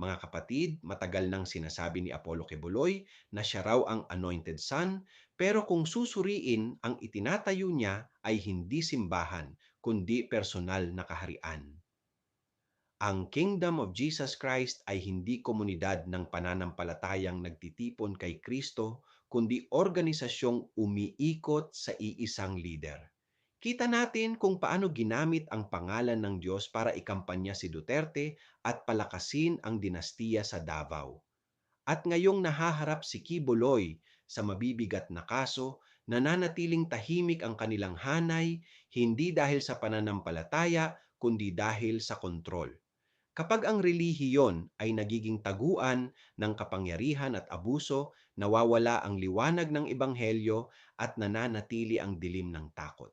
Mga kapatid, matagal nang sinasabi ni Apollo Quebuloy na siya raw ang anointed son, pero kung susuriin, ang itinatayo niya ay hindi simbahan, kundi personal na kaharian. Ang Kingdom of Jesus Christ ay hindi komunidad ng pananampalatayang nagtitipon kay Kristo, kundi organisasyong umiikot sa iisang leader. Kita natin kung paano ginamit ang pangalan ng Diyos para ikampanya si Duterte at palakasin ang dinastiya sa Davao. At ngayong nahaharap si Kibuloy sa mabibigat na kaso, nananatiling tahimik ang kanilang hanay hindi dahil sa pananampalataya kundi dahil sa kontrol. Kapag ang relihiyon ay nagiging taguan ng kapangyarihan at abuso, nawawala ang liwanag ng ebanghelyo at nananatili ang dilim ng takot.